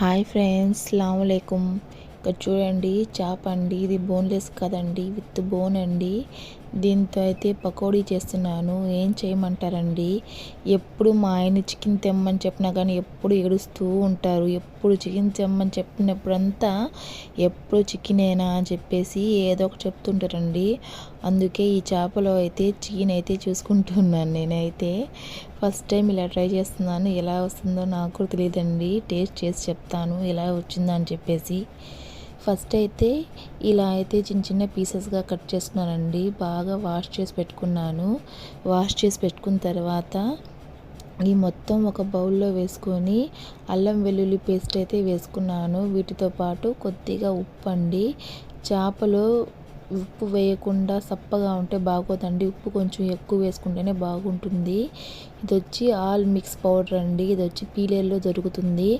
Hi friends, salaam alaikum. ఇక్కడ చూడండి చేప అండి ఇది బోన్లెస్ కదండి విత్ బోన్ అండి. దీంతో అయితే పకోడీ చేస్తున్నాను. ఏం చేయమంటారండి? ఎప్పుడు మా ఆయన చికెన్ తెమ్మని చెప్పినా కానీ ఎప్పుడు ఏడుస్తూ ఉంటారు. ఎప్పుడు చికెన్ తెమ్మని చెప్పినప్పుడంతా ఎప్పుడు చికెనేనా అని చెప్పేసి ఏదో ఒకటి చెప్తుంటారండి. అందుకే ఈ చేపలో అయితే చికెన్ అయితే చూసుకుంటున్నాను నేనైతే. ఫస్ట్ టైం ఇలా ట్రై చేస్తున్నాను. ఎలా వస్తుందో నాకు కూడా తెలియదండి. టేస్ట్ చేసి చెప్తాను. ఎలా వచ్చిందో అని చెప్పేసి. ఫస్ట్ అయితే ఇలా అయితే చిన్న చిన్న పీసెస్గా కట్ చేసుకున్నానండి బాగా వాష్ చేసి పెట్టుకున్నాను. వాష్ చేసి పెట్టుకున్న తర్వాత ఈ మొత్తం ఒక బౌల్లో వేసుకొని అల్లం వెల్లుల్లి పేస్ట్ అయితే వేసుకున్నాను. వీటితో పాటు కొద్దిగా ఉప్పు అండి చేపలు ఉప్పు వేయకుండా సప్పగా ఉంటే బాగోదండి. ఉప్పు కొంచెం ఎక్కువ వేసుకుంటేనే బాగుంటుంది. ఇది వచ్చి ఆల్ మిక్స్ పౌడర్ అండి. ఇది వచ్చి పీలేల్లో దొరుకుతుంది.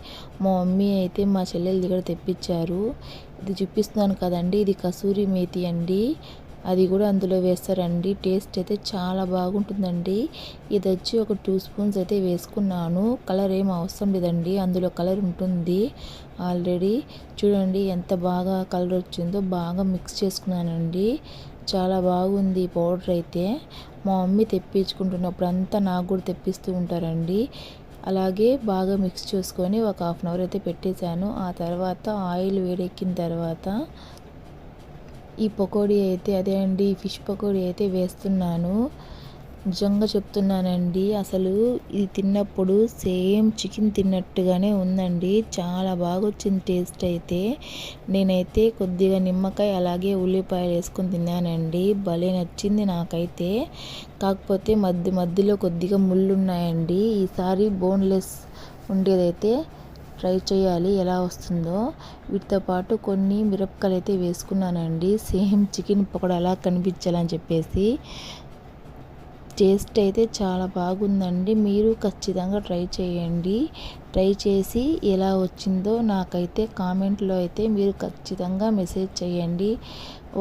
మా మమ్మీ అయితే మా చెల్లెలు దగ్గర తెప్పించారు. ఇది చూపిస్తున్నాను కదండి. ఇది కసూరి మేతి అండి. అది కూడా అందులో వేస్తారండి. టేస్ట్ అయితే చాలా బాగుంటుందండి. ఇది వచ్చి ఒక టూ స్పూన్స్ అయితే వేసుకున్నాను. కలర్ ఏం అవసరం లేదండి. అందులో కలర్ ఉంటుంది. ఆల్రెడీ చూడండి ఎంత బాగా కలర్ వచ్చిందో బాగా మిక్స్ చేసుకున్నానండి. చాలా బాగుంది పౌడర్ అయితే. మా మమ్మీ తెప్పించుకుంటున్నప్పుడు అంతా నాకు కూడా తెప్పిస్తూ ఉంటారండి. అలాగే బాగా మిక్స్ చేసుకొని ఒక హాఫ్ అన్ అవర్ అయితే పెట్టేశాను. ఆ తర్వాత ఆయిల్ వేడెక్కిన తర్వాత ఈ పకోడీ అయితే అదే అండి ఫిష్ పకోడీ అయితే వేస్తున్నాను. నిజంగా చెప్తున్నానండి అసలు ఇది తిన్నప్పుడు సేమ్ చికెన్ తిన్నట్టుగానే ఉందండి. చాలా బాగా వచ్చింది టేస్ట్ అయితే. నేనైతే కొద్దిగా నిమ్మకాయ అలాగే ఉల్లిపాయలు వేసుకొని తిన్నానండి. భలే నచ్చింది నాకైతే. కాకపోతే మధ్య మధ్యలో కొద్దిగా ముళ్ళు ఉన్నాయండి ఈసారి బోన్లెస్ ఉండేదైతే ట్రై చేయాలి ఎలా వస్తుందో. వీటితో పాటు కొన్ని మిరపకాయలు అయితే వేసుకున్నానండి. సేమ్ చికెన్ పకోడా అలా కనిపించాలని చెప్పేసి. టేస్ట్ అయితే చాలా బాగుందండి. మీరు ఖచ్చితంగా ట్రై చేయండి. ట్రై చేసి ఎలా వచ్చిందో నాకైతే కామెంట్లో అయితే మీరు ఖచ్చితంగా మెసేజ్ చేయండి.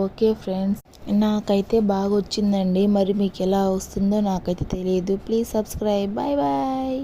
ఓకే ఫ్రెండ్స్ నాకైతే బాగా వచ్చిందండి. మరి మీకు ఎలా వస్తుందో నాకైతే తెలియదు. Please subscribe. Bye bye.